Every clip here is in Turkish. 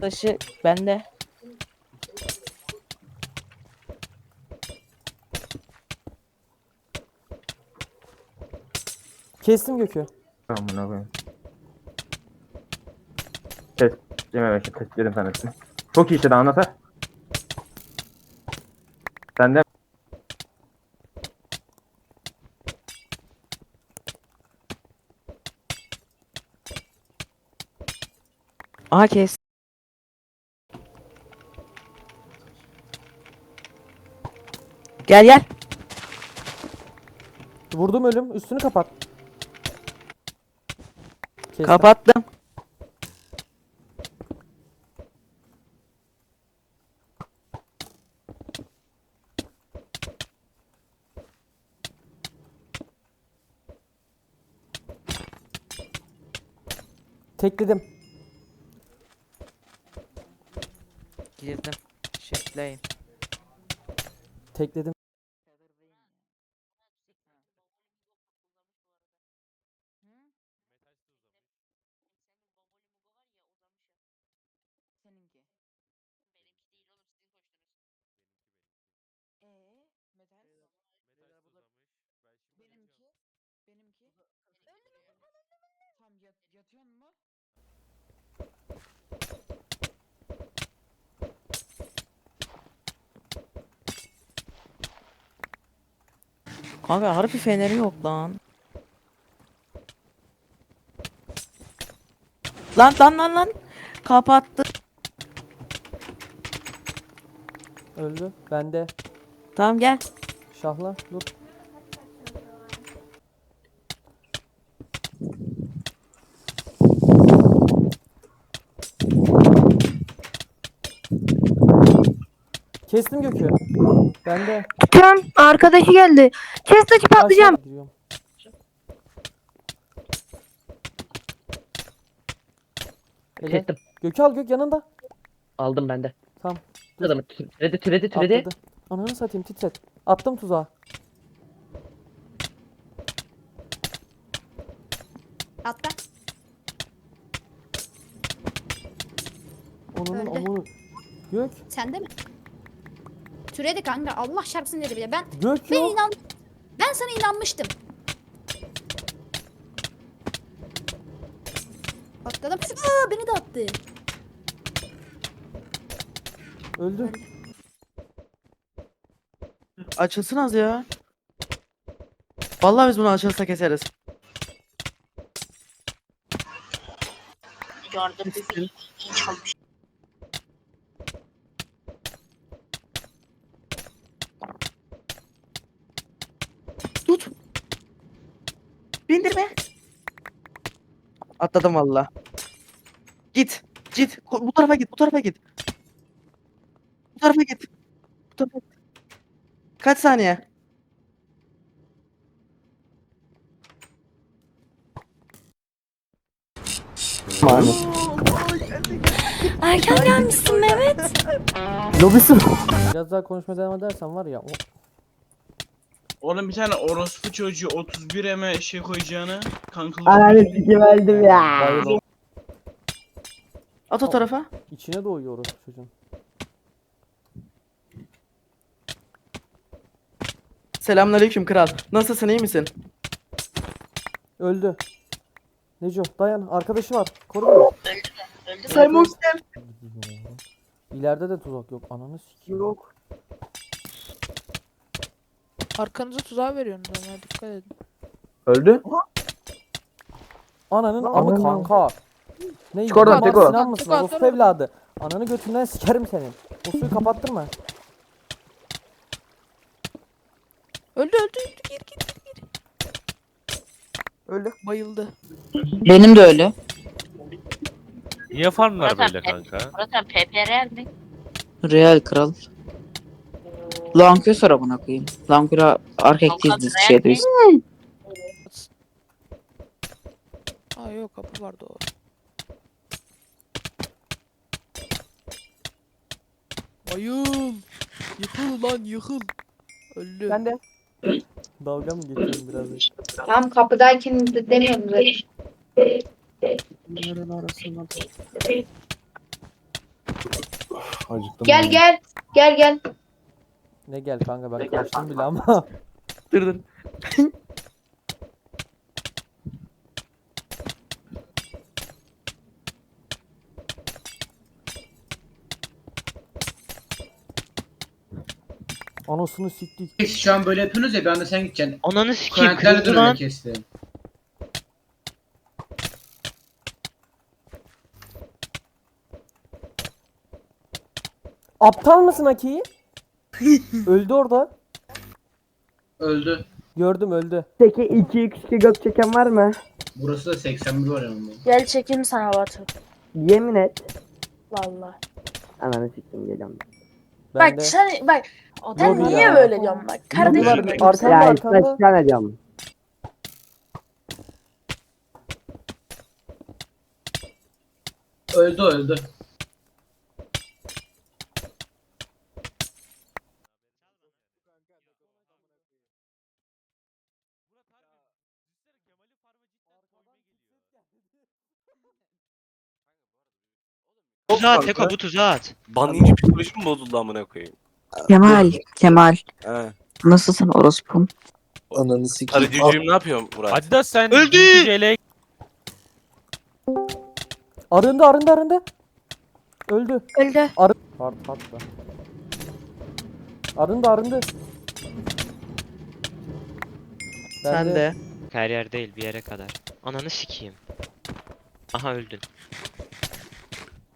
Taşı bende. Kestim gökü. Amına koyayım. Test. Cemil Bekir testledim sen hepsini. Çok iyi işte daha anlat ha. Sen de Aha kes. Gel gel. Vurdum ölüm. Üstünü kapat. Kestim. Kapattım. Tekledim. Girdim. Shift'leyim. Tekledim. Seninki. Benimki değil. Benimki. Benimki. Tam yat, yatıyorsun mu? Kanka harbi feneri yok lan. Lan lan lan lan. Kapattı. Öldü. Bende. Tamam gel. Şahla. Dur. Kestim gökü. Bende. Tutuyorum. Arkadaşı geldi. Chest açıp atlayacağım. Aşağı gidiyorum. Helal. Kestim. Gökü al gök yanında. Aldım ben de. Tamam. Adamı türedi türedi türedi. Atladı. Ananı satayım titret. Attım tuzağa. Atla. Onun Öldü. amını. Gök. Sende mi? Türedi kanka. Allah şarpsın dedi bile. Ben Gök ben yok. inan ben sana inanmıştım. Atladım. Aa, beni de attı. Öldü. Açılsın az ya. Vallahi biz bunu açılsa keseriz. Hiç olmuş. Bindirme. Atladım valla. Git. Git. Bu tarafa git. Bu tarafa git. Bu tarafa git. Bu tarafa git. Kaç saniye? Erken gelmişsin Mehmet. Lobisi Biraz daha konuşmaya devam edersen var ya. O... Oğlum bir tane orospu çocuğu 31 eme şey koyacağını kankalı. Bayılır. At o tarafa. İçine doğuyor orası çocuğun. Selamünaleyküm kral. Nasılsın iyi misin? Öldü. Neco dayan. Arkadaşı var. Koru beni. Simon gel. İleride de tuzak yok. Ananı sikeyim. Yok. Arkanıza tuzağa veriyorsunuz ama dikkat edin. öldü. Ananın amı kanka. Ne Çık oradan, Teko. Sinan mısın? Teko, atsana. evladı. Ananı götünden sikerim senin. O suyu kapattırma. Öldü öldü öldü gir gir gir gir. Öldü. Bayıldı. Benim de öyle. Niye farmlar böyle kanka? Zaten PPR mi? Real kral. Lankör sonra buna koyayım. Lankör'e erkekliyiz biz şeyde biz. Aa yok kapı vardı o. Ayım. Yıkıl lan yıkıl. Öldü. Ben de. Dalga mı geçiyorsun biraz? Tam kapıdayken de demiyorum zaten. Bunların arasında. Acıktım. Gel gel. Gel gel. Ne gel kanka ben kaçtım bile ama. Dur dur. Anasını siktik. Şu an böyle yapıyorsunuz ya bir anda sen gideceksin. Ananı sikeyim Karakterle kırıldı lan. kesti. Aptal mısın Aki? öldü orada. Öldü. Gördüm öldü. Peki 2 x 2 gök çeken var mı? Burası da 81 var yanımda. Gel çekeyim sana Batu. Yemin et. Valla. Ananı siktim geliyorum. Ben Bak de. sen bak. Sen Lobi niye ya. böyle diyorsun bak. Lobi var. Kardeşim. Arkanda arkanda. tane ediyorum. Öldü öldü. Tuzağa at Teko bu tuzağa at. Ban yiyince psikolojim bozuldu amına koyayım? Kemal, Kemal. He. Nasılsın orospum? Ananı sikeyim. Hadi cücüğüm ne yapıyorsun Murat? Adidas sen Öldü! JL Arındı arındı arındı. Öldü. Öldü. Part da. Arındı arındı. Ben Sen de. Her yer değil bir yere kadar. Ananı sikeyim. Aha öldün.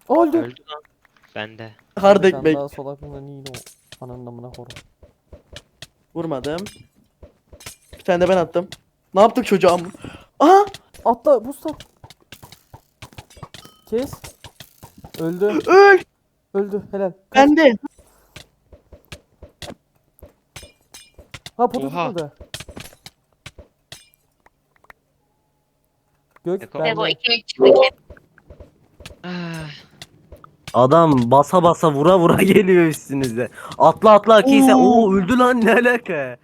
Öldü. Öldü lan. Bende. Hard Sen ekmek. daha sol aklımda değil o. Ananın amına korum. Vurmadım. Bir tane de ben attım. Ne yaptık çocuğa? Aha! Atla Musta. Kes. Öldü. Öl! Öldü. Helal. Ben de. Ha potu Oha. tutmadı. Gök Eko. bende. Ah, Adam basa basa vura vura geliyor üstünüze. Atla atla sen. Oo. Oo öldü lan ne alaka?